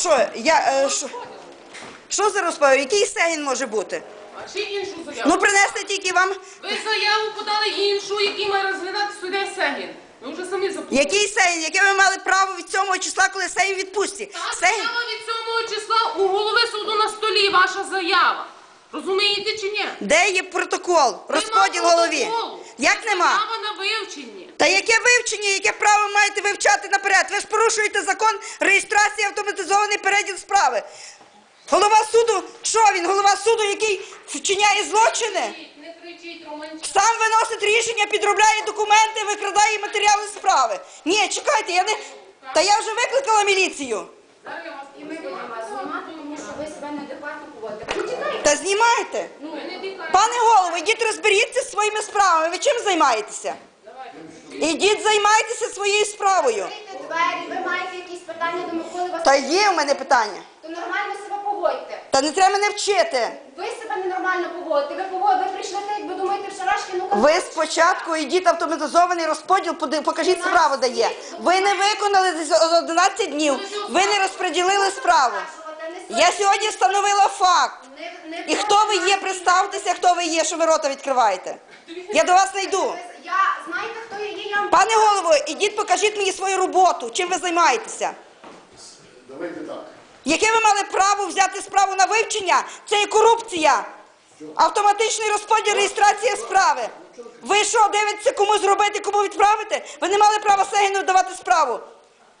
що, я, е, що, що за розпав? Який Сегін може бути? А ще іншу заяву. Ну, принести тільки вам, Ви заяву подали іншу, який має розглядати суддя Сегін. Ви вже самі запустили. який Сегін, яке ви мали право від 7 числа, коли Сегін в відпустці? Так, Сегін, заява від 7 числа у голови суду на столі, ваша заява. Розумієте чи ні? де є протокол, розподіл голові? Як нема? Заява на вивченні. Та яке вивчення, яке право маєте вивчати наперед? Ви ж порушуєте закон реєстрації автоматизований переділ справи. Голова суду, що він? Голова суду, який вчиняє злочини? Не кричіть, Романчук. Сам виносить рішення, підробляє документи, викрадає матеріали справи. Ні, чекайте, я не. Та я вже викликала міліцію. Зараз я вас І ми будемо вас знімати, тому що ви себе неадекватно поводите. Та знімайте. Пане голово, ідіть розберіться зі своїми справами. Ви чим займаєтеся? Ідіть займайтеся своєю справою. Двері, ви маєте якісь питання до Миколи Та Васильовича, є в мене питання. то нормально себе поводьте. Та не треба мене вчити. Ви себе ненормально поводите. Ви поводите, ви прийшли так, якби думаєте в шарашки, ну Ви спочатку йдіть автоматизований розподіл, поди- покажіть справу, де є. Ви не виконали за 11 днів, ви не розподілили справу. Я сьогодні встановила факт. І хто ви є, представтеся, хто ви є, що ви рота відкриваєте. Я до вас не йду. Я, знаєте, хто я є, я вам Пане голово, ідіть покажіть мені свою роботу, чим ви займаєтеся. Давайте так. Яке ви мали право взяти справу на вивчення? Це є корупція. Автоматичний розподіл реєстрація справи. Ви що, дивитеся, кому зробити, кому відправити? Ви не мали права Сегіну давати справу.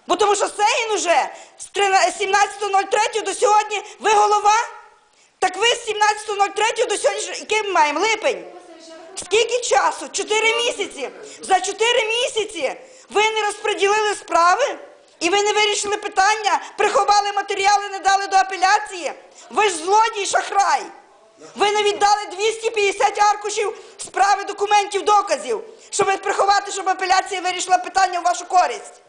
Бо тому що Сегін уже з 17.03 до сьогодні ви голова? Так ви з 17.03 до сьогодні, ж- який ми маємо? Липень. Скільки часу? Чотири місяці. За чотири місяці ви не розподілили справи і ви не вирішили питання, приховали матеріали, не дали до апеляції. Ви ж злодій, шахрай. Ви не віддали 250 аркушів справи, документів, доказів, щоб приховати, щоб апеляція вирішила питання в вашу користь.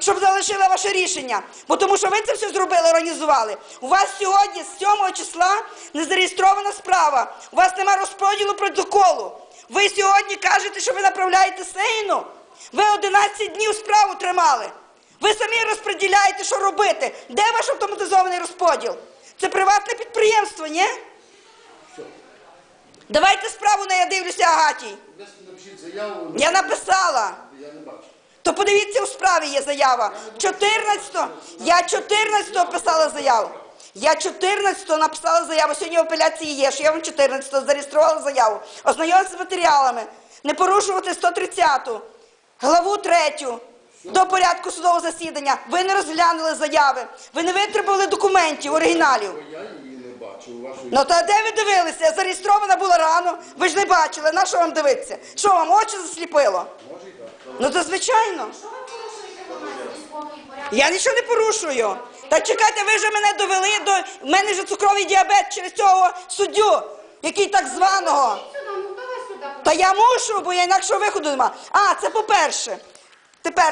Щоб залишила ваше рішення. Бо тому що ви це все зробили, організували. У вас сьогодні з 7 числа не зареєстрована справа. У вас нема розподілу протоколу. Ви сьогодні кажете, що ви направляєте Сейну. Ви 11 днів справу тримали. Ви самі розподіляєте, що робити. Де ваш автоматизований розподіл? Це приватне підприємство, ні? Давайте справу на я дивлюся Агатій. Напишіть заяву. Я написала. Я не бачу. То подивіться, у справі є заява. 14-го, я 14-го писала заяву. Я 14-го написала заяву. Сьогодні в апеляції є, що я вам 14-го зареєструвала заяву. Ознайомилася з матеріалами. Не порушувати 130-ту, главу 3 до порядку судового засідання. Ви не розглянули заяви. Ви не витребували документів, оригіналів. Я її не бачу. Вашої Ну та де ви дивилися? Зареєстрована була рано. Ви ж не бачили. На що вам дивитися? Що вам очі засліпило? Ну то звичайно. Я нічого не порушую. Та чекайте, ви вже мене довели до. В мене вже цукровий діабет через цього суддю, який так званого. Ну? Та я мушу, бо я інакшого виходу нема. А, це по-перше. Тепер